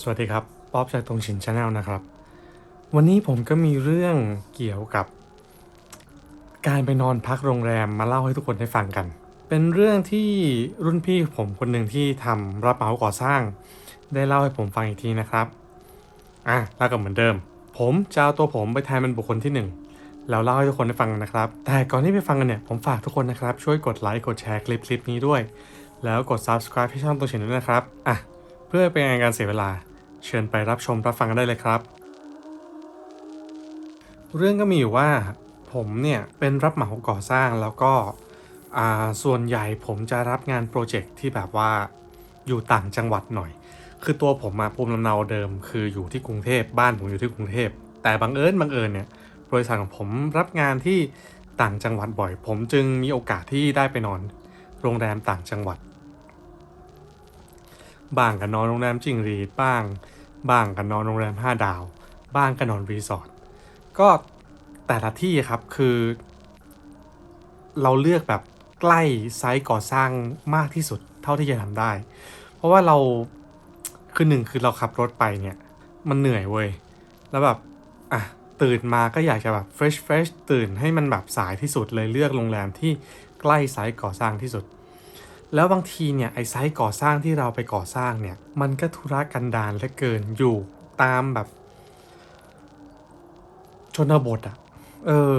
สวัสดีครับ ป๊อบจากตรงฉินชาแนลนะครับ วันนี้ผมก็มีเรื่องเกี่ยวกับ การไปนอนพักโรงแรมมาเล่าให้ทุกคนได้ฟังกัน เป็นเรื่องที่รุ่นพี่ผมคนหนึ่งที่ทำรับเหมาก่อสร้าง ได้เล่าให้ผมฟังอีกทีนะครับอะแล้วก็เหมือนเดิม ผมจะเอาตัวผมไปแทนเป็นบุคคลที่หนึ่งแล้วเล่าให้ทุกคนได้ฟังนะครับ แต่ก่อนที่ไปฟังกันเนี่ยผมฝากทุกคนนะครับ ช่วยกดไลค์กดแชร์คลิปคลิปนี้ด้วย แล้วกด subscribe ให้ช่องตัวฉินด้วยนะครับอะ เพื่อเป็นการเสียเวลา เชิญไปรับชมรับฟังกันได้เลยครับ เรื่องก็มีอยู่ว่าผมเนี่ยเป็นรับเหมาก่อสร้างแล้วก็อ่าส่วนใหญ่ผมจะรับงานโปรเจกต์ที่แบบว่าอยู่ต่างจังหวัดหน่อย คือตัวผมมาภูมิลำเนาเดิม คืออยู่ที่กรุงเทพบ้านผมอยู่ที่กรุงเทพ แต่บังเอิญบังเอิญเนี่ยบริษัทของผมรับงานที่ต่างจังหวัดบ่อย ผมจึงมีโอกาสที่ได้ไปนอน โรงแรมต่างจังหวัด บ้างก็นอนโรงแรมจิงรีดบ้าง บ้างก็นอนโรงแรม5ดาว บ้างก็นอนรีสอร์ทก็แต่ละที่ครับคือ เราเลือกแบบใกล้ไซต์ก่อสร้างมากที่สุดเท่าที่จะทำได้ เพราะว่าเราคือหนึ่งคือเราขับรถไปเนี่ย มันเหนื่อยเว้ย แล้วแบบอะตื่นมาก็อยากจะแบบเฟรชเฟรชตื่นให้มันแบบสายที่สุดเลยเลือกโรงแรมที่ใกล้ไซต์ก่อสร้างที่สุด แล้วบางทีเนี่ยไอ้ไซต์ก่อสร้างที่เราไปก่อสร้างเนี่ย มันก็ธุระกันดารเหลือเกินอยู่ตามแบบ ชนบทอะ่ะ เออ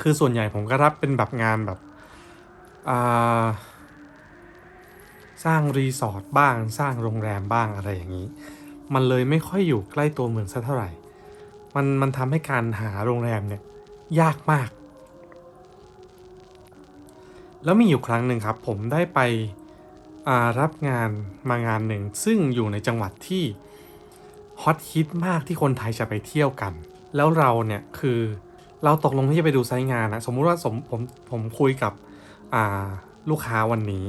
คือส่วนใหญ่ผมก็รับเป็นแบบงานแบบอ่าสร้างรีสอร์ทบ้าง สร้างโรงแรมบ้างอะไรอย่างนี้ มันเลยไม่ค่อยอยู่ใกล้ตัวเมืองสักเท่าไหร่ มันมันทำให้การหาโรงแรมเนี่ย ยากมาก แล้วมีอยู่ครั้งหนึ่งครับ ผมได้ไปรับงานมางานหนึ่ง ซึ่งอยู่ในจังหวัดที่ฮอตฮิตมากที่คนไทยจะไปเที่ยวกัน แล้วเราเนี่ยคือเราตกลงที่จะไปดูไซต์งานนะสมมุติว่าสมผมผมคุยกับลูกค้าวันนี้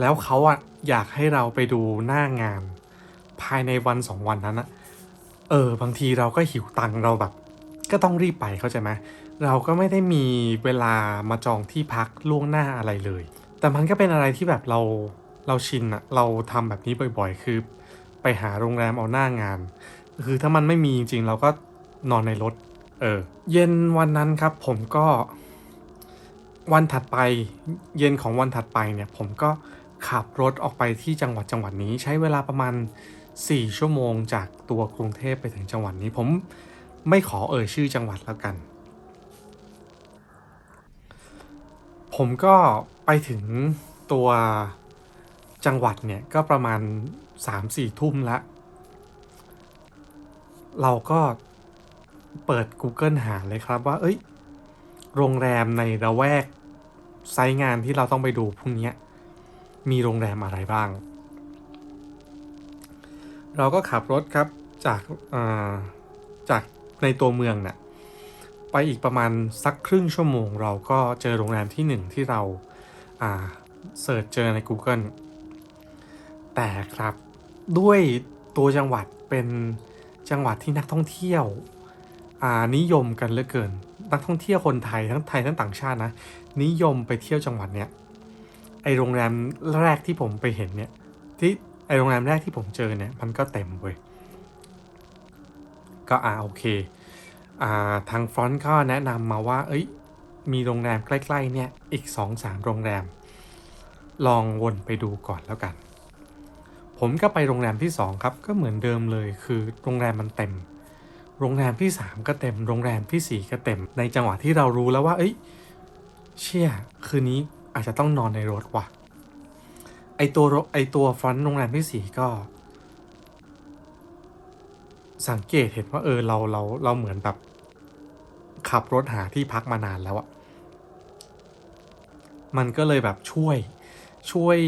แล้วเขาอะอยากให้เราไปดูหน้างาน ภายในวันสองวันนั้นอะเออบางทีเราก็หิวตังเราแบบ ก็ต้องรีบไปเข้าใจไหม เราก็ไม่ได้มีเวลามาจองที่พักล่วงหน้าอะไรเลย แต่มันก็เป็นอะไรที่แบบเราเราชินอะเราทำแบบนี้บ่อยๆ คือ ไปหาโรงแรมเอาหน้างาน คือถ้ามันไม่มีจริงๆ เราก็นอนในรถ เออ เย็นวันนั้นครับผมก็ วันถัดไป เย็นของวันถัดไปเนี่ย ผมก็ขับรถออกไปที่จังหวัดจังหวัดนี้ ใช้เวลาประมาณ 4 ชั่วโมงจากตัวกรุงเทพไปถึงจังหวัดนี้ ผมไม่ขอเอ่ยชื่อจังหวัดแล้วกัน ผมก็ไปถึงตัวจังหวัดเนี่ยก็ประมาณ 3-4 ทุ่มละ เราก็เปิด Google หาเลยครับว่า เอ้ย โรงแรมในระแวกไซต์งานที่เราต้องไปดูพรุ่งนี้มีโรงแรมอะไรบ้าง เราก็ขับรถครับจากอ่าจากในตัวเมืองเนี่ย ไปอีกประมาณสักครึ่งชั่วโมง เราก็เจอโรงแรมที่หนึ่งที่เราเสิร์ชเจอใน Google แต่ครับด้วยตัวจังหวัดเป็นจังหวัดที่นักท่องเที่ยวนิยมกันเหลือเกิน นักท่องเที่ยวคนไทยทั้งไทยทั้งต่างชาตินะนิยมไปเที่ยวจังหวัดเนี้ยไอโรงแรมแรกที่ผมไปเห็นเนี่ยที่ไอโรงแรมแรกที่ผมเจอเนี่ยมันก็เต็มเว้ยก็อ่าโอเค ทางฟรอนต์ก็แนะนำมาว่า เอ้ย มีโรงแรมใกล้ ๆ เนี่ย อีก 2-3 โรงแรม ลองวนไปดูก่อนแล้วกัน ผมก็ไปโรงแรมที่ 2 ครับ ก็เหมือนเดิมเลย คือโรงแรมมันเต็ม โรงแรมที่ 3 ก็เต็ม โรงแรมทีสี่4 ก็เต็ม ในจังหวะที่เรารู้แล้วว่า เอ้ย เชี่ย คืนนี้อาจจะต้องนอนในรถว่ะ ไอตัวไอตัวฟรอนต์โรงแรมที่ 4 ก็สังเกตเห็นว่าเออเราเราเราเหมือนแบบ ขับรถหาที่พักมานานแล้วอะมันก็เลยแบบช่วยช่วย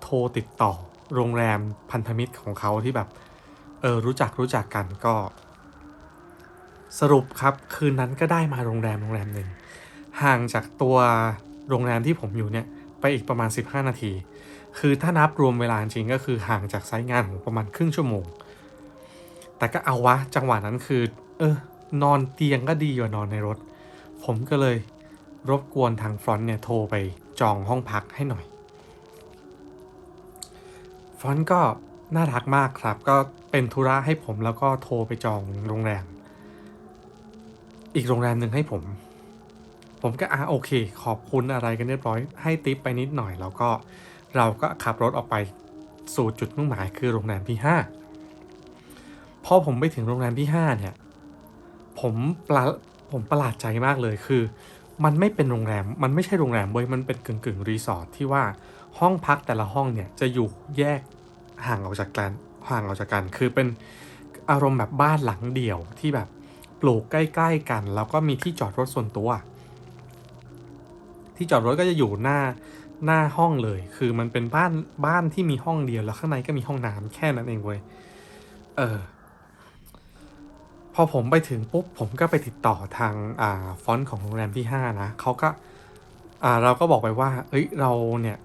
โทรติดต่อโรงแรมพันธมิตรของเขาที่แบบ เออรู้จักรู้จักกันก็ สรุปครับคืนนั้นก็ได้มาโรงแรมโรงแรมหนึ่งห่างจากตัวโรงแรมที่ผมอยู่เนี่ยไปอีกประมาณ 15 นาที คือถ้านับรวมเวลาจริงก็คือห่างจากไซต์งานของประมาณครึ่งชั่วโมง แต่ก็เอาวะจังหวะนั้นคือ เออ นอนเตียงก็ดีกว่านอนในรถ ผมก็เลยรบกวนทางฟรอนต์เนี่ยโทรไปจองห้องพักให้หน่อย ฟรอนต์ก็น่ารักมากครับ ก็เป็นธุระให้ผมแล้วก็โทรไปจองโรงแรม อีกโรงแรมหนึ่งให้ผม ผมก็อะโอเค ขอบคุณอะไรกันเรียบร้อย ให้ติปไปนิดหน่อย แล้วก็เราก็ขับรถออกไปสู่จุดมุ่งหมายคือโรงแรมที่ 5 พอผมไปถึงโรงแรมที่ 5 เนี่ย ผมประผมประหลาดใจมากเลยคือ มันไม่เป็นโรงแรม มันไม่ใช่โรงแรมเว้ยมันเป็นกึ่งกึ่งๆรีสอร์ทที่ว่าห้องพักแต่ละห้องเนี่ยจะอยู่แยกห่างออกจากกันห่างออกจากกัน คือเป็นอารมณ์แบบบ้านหลังเดี่ยวที่แบบปลูกใกล้ๆกัน แล้วก็มีที่จอดรถส่วนตัว ที่จอดรถก็จะอยู่หน้าหน้าห้องเลย คือมันเป็นบ้านบ้านที่มีห้องเดียวแล้วข้างในก็มีห้องน้ำแค่นั้นเองเว้ยเออ อผมไปถึงปุ๊บผมก็ไปติดต่อทางอ่าฟอนต์ของโรงแรมที่ 5 นะเขาก็อ่าเราก็บอกไปว่า เอ้ยเราเนี่ย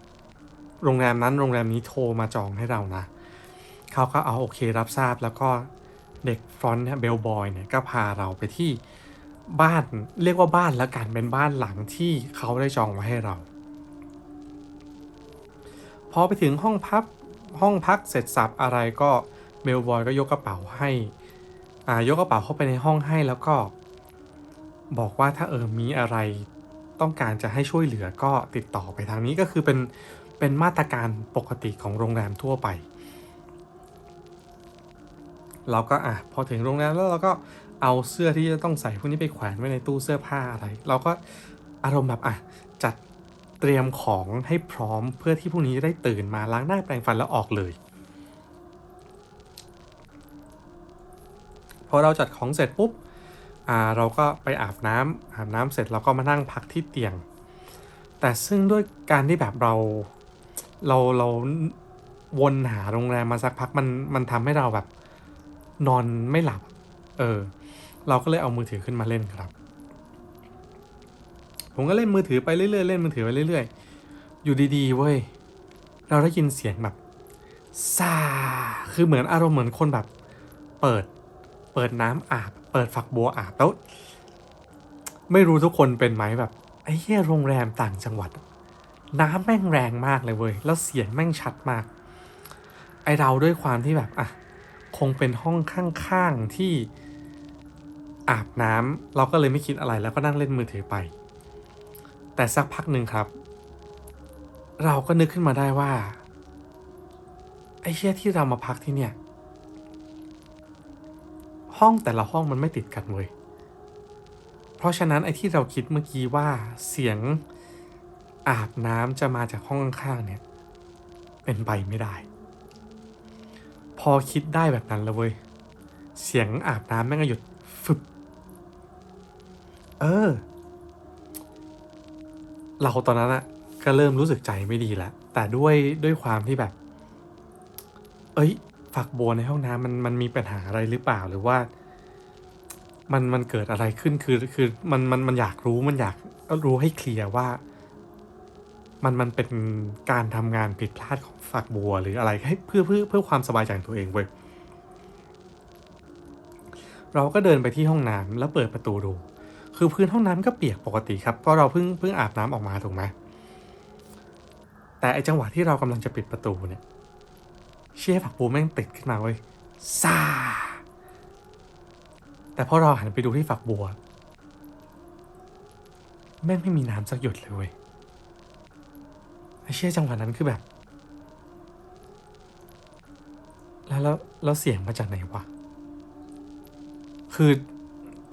โรงแรมนั้นโรงแรมนี้โทรมาจองให้เรานะเขาก็เอาโอเครับทราบแล้วก็เด็กฟรอนต์เนี่ยเบลบอยเนี่ยก็พาเราไปที่บ้านเรียกว่าบ้านแล้วกันเป็นบ้านหลังที่เขาได้จองไว้ให้เราพอไปถึงห้องพักห้องพักเสร็จสับอะไรก็เบลบอยก็ยกกระเป๋าให้ ยกกระเป๋าเข้าไปในห้องให้แล้วก็ บอกว่าถ้าเออมีอะไรต้องการจะให้ช่วยเหลือก็ติดต่อไปทางนี้ก็คือเป็นเป็นมาตรการปกติของโรงแรมทั่วไป เราก็อะพอถึงโรงแรมแล้วเราก็เอาเสื้อที่จะต้องใส่พวกนี้ไปแขวนไว้ในตู้เสื้อผ้าอะไร เราก็อารมณ์แบบอะจัดเตรียมของให้พร้อมเพื่อที่พรุ่งนี้จะได้ตื่นมาล้างหน้าแปรงฟันแล้วออกเลย อเราจัดของเสร็จปุ๊บเราก็ไปอาบน้ำอาบน้ำเสร็จเราก็มานั่งพักที่เตียง แต่ซึ่งด้วยการที่แบบเราเราเราวนหาโรงแรมมาสักพักมันมันทำให้เราแบบนอนไม่หลับ เออ เราก็เลยเอามือถือขึ้นมาเล่นครับ ผมก็เล่นมือถือไปเรื่อยๆเล่นมือถือไปเรื่อยๆ อยู่ดีๆเว้ยเราได้ยินเสียงแบบซาคือเหมือนอารมณ์เหมือนคนแบบ เปิด เปิดน้ำอาบ เปิดฝักบัวอาบแล้ว ไม่รู้ทุกคนเป็นไหมแบบไอ้เหี้ยโรงแรมต่างจังหวัด น้ำแม่งแรงมากเลยเว้ยแล้วเสียงแม่งชัดมาก ไอเราด้วยความที่แบบอะคงเป็นห้องข้างๆที่อาบน้ำเราก็เลยไม่คิดอะไรแล้วก็นั่งเล่นมือถือไป แต่สักพักหนึ่งครับ เราก็นึกขึ้นมาได้ว่าไอ้เชี่ยที่เรามาพักที่เนี่ย ห้องแต่ละห้องมันไม่ติดกันเว้ยเพราะฉะนั้นไอ้ที่เราคิดเมื่อกี้ว่าเสียงอาบน้ำจะมาจากห้องข้างๆเนี่ย เป็นไปไม่ได้ พอคิดได้แบบนั้นแล้วเว้ย เสียงอาบน้ำแม่งก็หยุดฟึบเออ เราตอนนั้นอะก็เริ่มรู้สึกใจไม่ดีแล้วแต่ด้วยด้วยความที่แบบ เอ้ย ฝักบัวในห้องน้ำมันมันมีปัญหาอะไรหรือเปล่าหรือว่า มันมันเกิดอะไรขึ้นคือคือมันมันมันอยากรู้มันอยากรู้ให้เคลียร์ว่า มันมันเป็นการทำงานผิดพลาดของฝักบัวหรืออะไรให้เพื่อเพื่อเพื่อความสบายใจของตัวเองเว้ยเราก็เดินไปที่ห้องน้ำแล้วเปิดประตูดู คือพื้นห้องน้ำก็เปียกปกติครับเพราะเราเพิ่งเพิ่งอาบน้ำออกมาถูกไหมแต่ไอจังหวะที่เรากำลังจะปิดประตูเนี่ย เชี่ยฝักบัวแม่งติดขึ้นมาเว้ยซาแต่พอเราหันไปดูที่ฝักบัว แม่งไม่มีน้ำสักหยดเลยเว้ยไอ้เชี่ยจังหวะนั้นคือแบบ แล้วแล้วแล้วเสียงมาจากไหนวะ คือ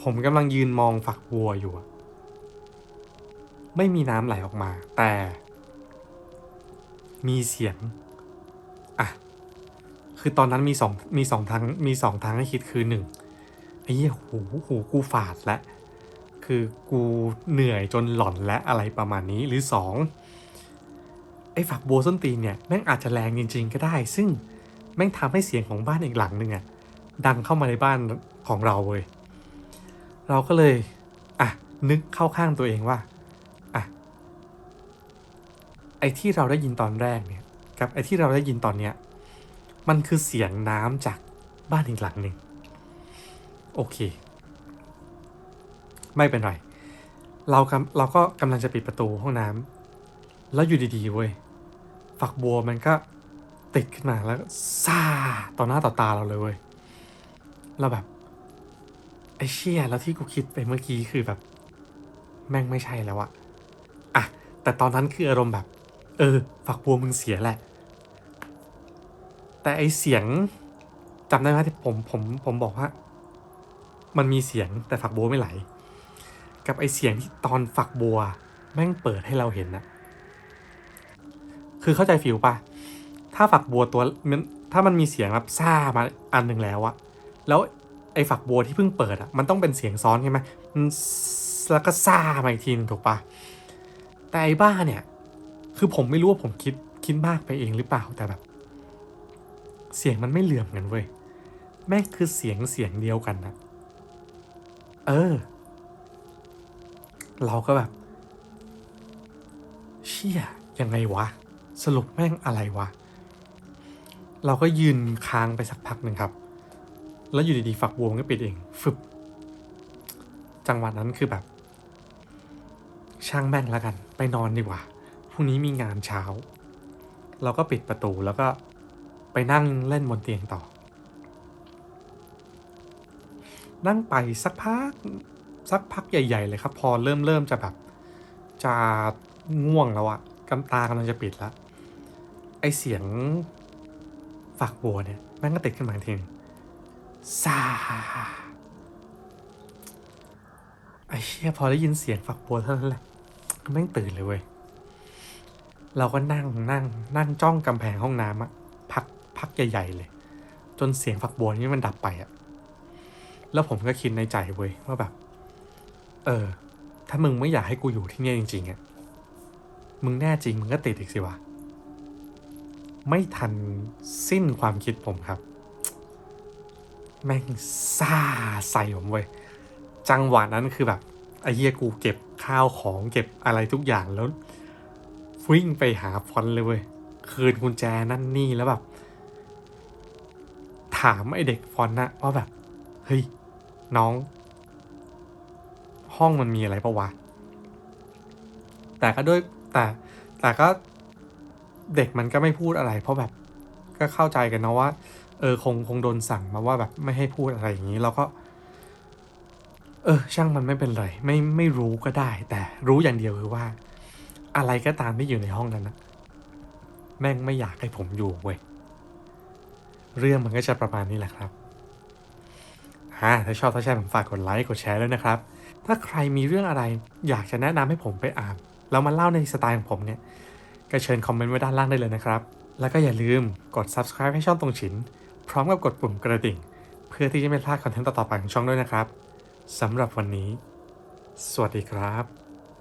ผมกำลังยืนมองฝักบัวอยู่อะไม่มีน้ำไหลออกมา แต่ มีเสียง คือตอนนั้นมีสองมีสองทางมีสองทางให้คิดคือหนึ่งไอ้เหี้ยหูหูกูฝาดและ คือกูเหนื่อยจนหล่อนและอะไรประมาณนี้หรือสองไอ้ฝักบัวส้นตีนเนี่ยแม่งอาจจะแรงจริง ๆ ก็ได้ ซึ่งแม่งทำให้เสียงของบ้านอีกหลังหนึ่งอะดังเข้ามาในบ้านของเราเว้ยเราก็เลยอะนึกเข้าข้างตัวเองว่าอะไอ้ที่เราได้ยินตอนแรกเนี่ยกับไอ้ที่เราได้ยินตอนเนี้ย มันคือเสียงน้ำจากบ้านอีกหลังหนึ่งโอเค ไม่เป็นไร เรากำเราก็กำลังจะปิดประตูห้องน้ำแล้วอยู่ดีๆเว้ยฝักบัวมันก็ติดขึ้นมาแล้วซาต่อหน้าต่อตาเราเลยเว้ยเราแบบไอ้เชี่ยแล้วที่กูคิดไปเมื่อกี้คือแบบ แม่งไม่ใช่แล้วอะอะแต่ตอนนั้นคืออารมณ์แบบ เออ ฝักบัวมึงเสียแหละ แต่ไอเสียงจำได้ไหมที่ผมผมผมบอกว่า มันมีเสียงแต่ฝักบัวไม่ไหล กับไอเสียงที่ตอนฝักบัว แม่งเปิดให้เราเห็นนะคือเข้าใจฟิลปะถ้าฝักบัวตัวมันถ้ามันมีเสียงแบบซ่ามาอันหนึ่งแล้วอะแล้วไอฝักบัวที่เพิ่งเปิดอะมันต้องเป็นเสียงซ้อนใช่ไหมแล้วก็ซ่ามาอีกทีนึงถูกปะแต่ไอบ้าเนี่ย คือผมไม่รู้ว่าผมคิดคิดมากไปเองหรือเปล่าแต่แบบ เสียงมันไม่เหลื่อมกันเว้ย แม่งคือเสียงเสียงเดียวกันนะเออ เราก็แบบ เชี่ยยังไงวะ สรุปแม่งอะไรวะ เราก็ยืนค้างไปสักพักหนึ่งครับ แล้วอยู่ดีๆฝักบัวมันก็ปิดเองฟึบจังหวะนั้นคือแบบ ช่างแม่งแล้วกัน ไปนอนดีกว่าพรุ่งนี้มีงานเช้า เราก็ปิดประตูแล้วก็ ไปนั่งเล่นบนเตียงต่อ นั่งไปสักพักสักพักใหญ่ ๆ เลยครับ พอเริ่มเริ่มจะแบบ จะง่วงแล้วอะกำตากำลังจะปิดแล้ว ไอเสียงฝักบัวเนี่ยแม่งก็ติดขึ้นมาทีนึงซาไอเชี่ยพอได้ยินเสียงฝักบัวเท่านั้นแหละแม่งตื่นเลยเว้ย เราก็นั่งนั่งนั่งจ้องกำแพงห้องน้ำอะ พักใหญ่ๆเลย จนเสียงฝักบัวนี่มันดับไปอะแล้วผมก็คิดในใจเว้ยว่าแบบ เออ ถ้ามึงไม่อยากให้กูอยู่ที่นี่จริงๆอะมึงแน่จริงมึงก็ติดอีกสิวะไม่ทันสิ้นความคิดผมครับ แม่งซ่าใส่ผมเว้ยจังหวะนั้นคือแบบไอ้เหี้ยกูเก็บข้าวของเก็บอะไรทุกอย่างแล้ววิ่งไปหาฟอนเลยเว้ยคืนกุญแจนั่นนี่แล้วแบบ ถามไอเด็กฟอนต์นะว่าแบบ เฮ้ย น้อง ห้องมันมีอะไรปะวะ แต่ก็ด้วยแต่แต่ก็เด็กมันก็ไม่พูดอะไร เพราะแบบก็เข้าใจกันนะว่า เออคงคงโดนสั่งมาว่าแบบไม่ให้พูดอะไรอย่างนี้เราก็ เออ ช่างมันไม่เป็นไรไม่ไม่รู้ก็ได้ แต่รู้อย่างเดียวคือว่า อะไรก็ตามที่อยู่ในห้องนั้นนะแม่งไม่อยากให้ผมอยู่เว้ย เรื่องมันก็จะประมาณนี้แหละครับอ่าถ้าชอบถ้าใช่ผมฝากกดไลค์กดแชร์ด้วยนะครับ ถ้าใครมีเรื่องอะไรอยากจะแนะนำให้ผมไปอ่านแล้วมาเล่าในสไตล์ของผมเนี่ย ก็เชิญคอมเมนต์ไว้ด้านล่างได้เลยนะครับ แล้วก็อย่าลืมกด subscribe ให้ช่องตรงฉิน พร้อมกับกดปุ่มกระดิ่ง เพื่อที่จะไม่พลาดคอนเทนต์ต่อๆไปของช่องด้วยนะครับสำหรับวันนี้ สวัสดีครับ